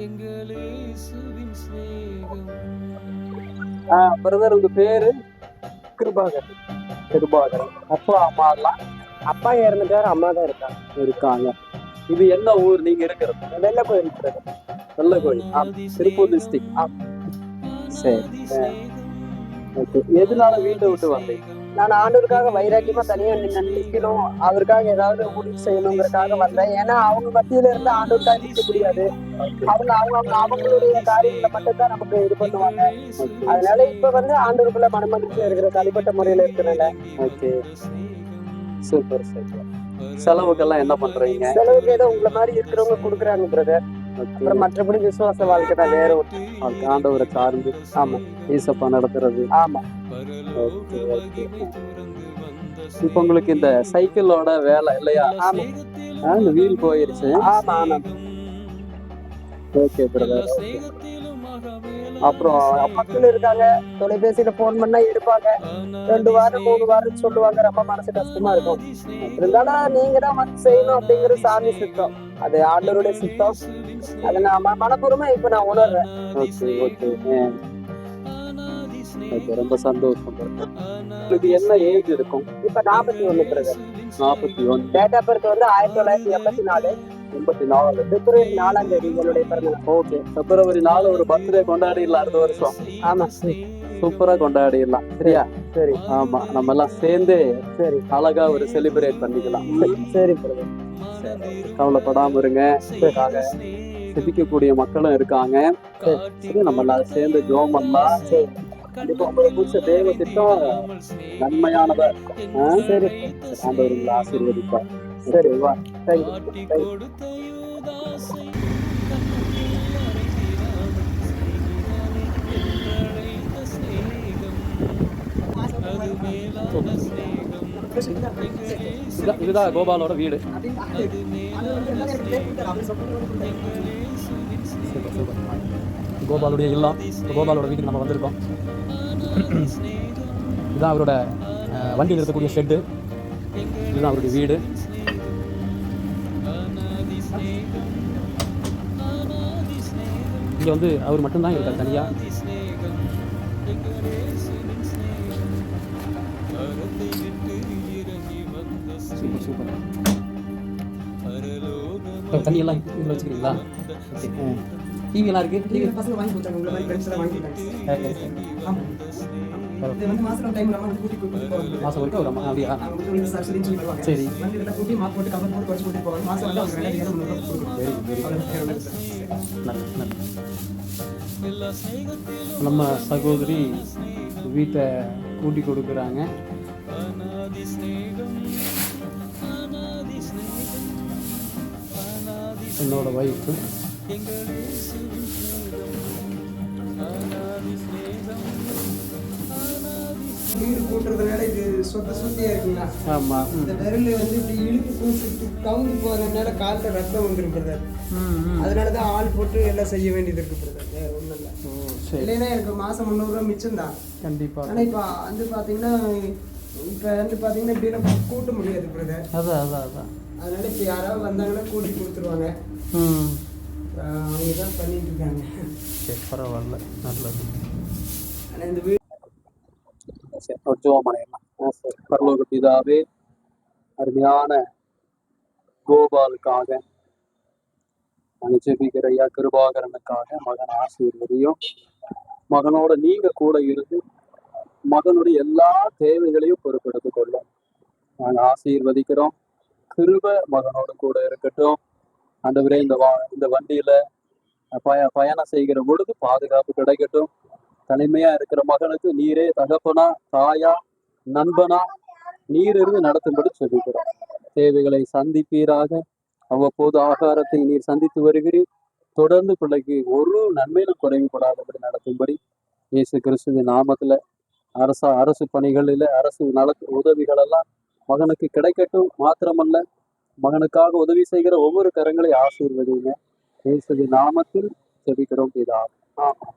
எங்களேசுவின் ஸ்நேகம் பிரதர் உங்க பேரு? கிருபாகர் கிருபாகர் அப்பா அம்மா எல்லாம்? அப்பா இறந்துட்டாரு அம்மா தான் இருக்காங்க. இருக்காங்க. இது என்ன ஊர்? நீங்க இருக்கிறது? வெள்ள கோயில் வெள்ள கோயில் திருப்பூர் டிஸ்ட்ரிக்ட் சரி. ஓகே. வீட்டை விட்டு வந்தீங்க? நான் ஆண்டவருக்காக வைராக்கியமா தனியா நிக்கணும் அவருக்காக ஏதாவது உதவி செய்யணுங்கிறதுக்காக வந்தேன். ஏன்னா அவங்க மத்தியில இருந்து ஆண்டவருக்காக நிற்க முடியாது அவங்க அவங்க அவங்க அவங்களுடைய காரியங்களை மட்டும் தான் நமக்கு இது பண்ணுவாங்க. அதனால இப்ப வந்து ஆண்டவருக்குள்ள மனமகிழ்ச்சியா இருக்கிற தனிப்பட்ட முறையில இருக்கிறனால. ஓகே. Super super. செலவுக்கெல்லாம் என்ன பண்றீங்க? செலவுக்கு ஏதோ உங்களை மாதிரி இருக்கிறவங்க கொடுக்குறாங்க பிரதர் அப்புறம் மற்றபடி விசுவாச வாழ்க்கை தான் வேற அதுக்கு ஆண்டவரை சார்ந்து ஆமா ஈசப்பா நடத்துறது. ஆமா. இப்போ உங்களுக்கு இந்த சைக்கிளோட வேலை இல்லையா? ஆமா. இந்த வீல் போயிருச்சு. ஆமா ஆமா. ஓகே பிரதர் அப்புறம் பக்கத்துல இருக்காங்க. தொலைபேசியில போன் பண்ணா எடுப்பாங்க. ரெண்டு வாரம் மூணு வாரம் சொல்லுவாங்க. ரொம்ப மனசு கஷ்டமா இருக்கும். இருந்தாலும் நீங்க தான் வந்து செய்யணும் அப்படிங்கிறது சாமி சித்தம். அது ஆண்டவருடைய சித்தம். அதை நான் மனப்பூர்வமா இப்ப நான் உணர்றேன். Okay okay. ரொம்ப சந்தோஷம். உங்களுக்கு என்ன ஏஜ் இருக்கும்? இப்ப நாற்பத்தி ஒண்ணு பிறகு நாற்பத்தி ஒன்று டேட் ஆஃப் பர்த் வந்து ஆயிரத்தி தொள்ளாயிரத்தி எண்பத்தி நாலு. எண்பத்தி நாலு. பிப்ரவரி நாலாம் தேதி என்னுடைய பிறந்த நாள். ஓகே பிப்ரவரி நாலு ஒரு பர்த்டே கொண்டாடிடலாம் அடுத்த வருஷம். ஆமா. சூப்பரா கொண்டாடிடலாம். சரியா? சரி. ஆமா நம்ம எல்லாம் சேர்ந்து சரி அழகா ஒரு செலிப்ரேட் பண்ணிக்கலாம். சரி பிறகு கவலைப்படாம இருங்க. சிதிக்கக்கூடிய மக்களும் இருக்காங்க. சரி. நம்ம எல்லாம் சேர்ந்து ஜோம் சரி. கண்டிப்பா உங்களுக்கு பிடிச்ச திட்டம் நன்மையானதா இருக்கும்? சரி. ஆண்டவர் ஆசீர்வதிப்பார். சரி வா. தேங்க்யூ தேங்க்யூ இதுதான் இதுதான் கோபாலோட வீடு கோபாலுடைய இல்லம் கோபாலோட வீட்டுக்கு நம்ம வந்திருக்கோம். இதுதான் அவரோட வண்டியில் இருக்கக்கூடிய ஷெட்டு இதுதான் அவருடைய வீடு. இங்கே வந்து அவர் மட்டும்தான் இருக்கார் தனியாக சூப்பர். தண்ணியெல்லாம் இதில் வச்சுக்கிறீங்களா? டிவியெல்லாம் இருக்குது டிவி பசங்க வாங்கி கொடுத்தாங்க. உங்களை மாதிரி வாங்கி மாதம் ஒருக்கா ஒரு அம்மா அப்படியா? சரி. கூட்டி போட்டு கவர் போட்டு குறைச்சு கூட்டி போவாங்க. வந்து அவங்க ரெண்டாயிரம் நல்ல நம்ம சகோதரி வீட்டை கூட்டி கொடுக்குறாங்க. என்னோட ஒய்ஃபு வீடு கூட்டுறதுனால இது சொத்த சொத்தியா இருக்குங்களா? ஆமாம் இந்த விரல் வந்து இப்படி இழுத்து கூப்பிட்டு கவுந்து போறதுனால காலில் ரத்தம் பிரதர் அதனால தான் ஆள் போட்டு எல்லாம் செய்ய வேண்டியது இருக்கு பிரதர் வேற ஒன்றும் இல்லை. இல்லைன்னா எனக்கு மாசம் முந்நூறுரூவா மிச்சம் தான் கண்டிப்பாக ஆனால் இப்போ வந்து பார்த்தீங்கன்னா இப்போ வந்து பார்த்தீங்கன்னா இப்படியெல்லாம் கூட்ட முடியாது பிரதர் அதான் அதான் அதான். அதனால இப்போ யாராவது வந்தாங்கன்னா கூட்டி கொடுத்துருவாங்க. அவங்க தான் பண்ணிட்டு இருக்காங்க. சரி பரவாயில்ல. நல்லது. ஆனால் இந்த வீடு பரலோக பிதாவே அருமையான கோபாலுக்காக நாங்கள் ஜெபிக்கிற ஐயா கிருபாகரனுக்காக மகன் ஆசீர்வதியும். மகனோட நீங்க கூட இருந்து மகனுடைய எல்லா தேவைகளையும் பொறுப்பெடுத்துக் கொள்ளும் நாங்கள் ஆசீர்வதிக்கிறோம். கிருப மகனோடு கூட இருக்கட்டும். ஆண்டவரே இந்த வா இந்த வண்டியில பய பயணம் செய்கிற பொழுது பாதுகாப்பு கிடைக்கட்டும். தனிமையா இருக்கிற மகனுக்கு நீரே தகப்பனா தாயா நண்பனா நீர் இருந்து நடத்தும்படி சொல்லிக்கிறோம். தேவைகளை சந்திப்பீராக. அவ்வப்போது ஆகாரத்தை நீர் சந்தித்து வருகிறீர். தொடர்ந்து பிள்ளைக்கு ஒரு நன்மையிலும் குறைவுபடாதபடி நடத்தும்படி. இயேசு கிறிஸ்துவின் நாமத்துல அரச அரசு பணிகளில் அரசு நல உதவிகள் எல்லாம் மகனுக்கு கிடைக்கட்டும் மாத்திரமல்ல. மகனுக்காக உதவி செய்கிற ஒவ்வொரு கரங்களை ஆசீர்வதிங்க இயேசுவின் நாமத்தில் செபிக்கிறோம் பிதா. ஆமாம்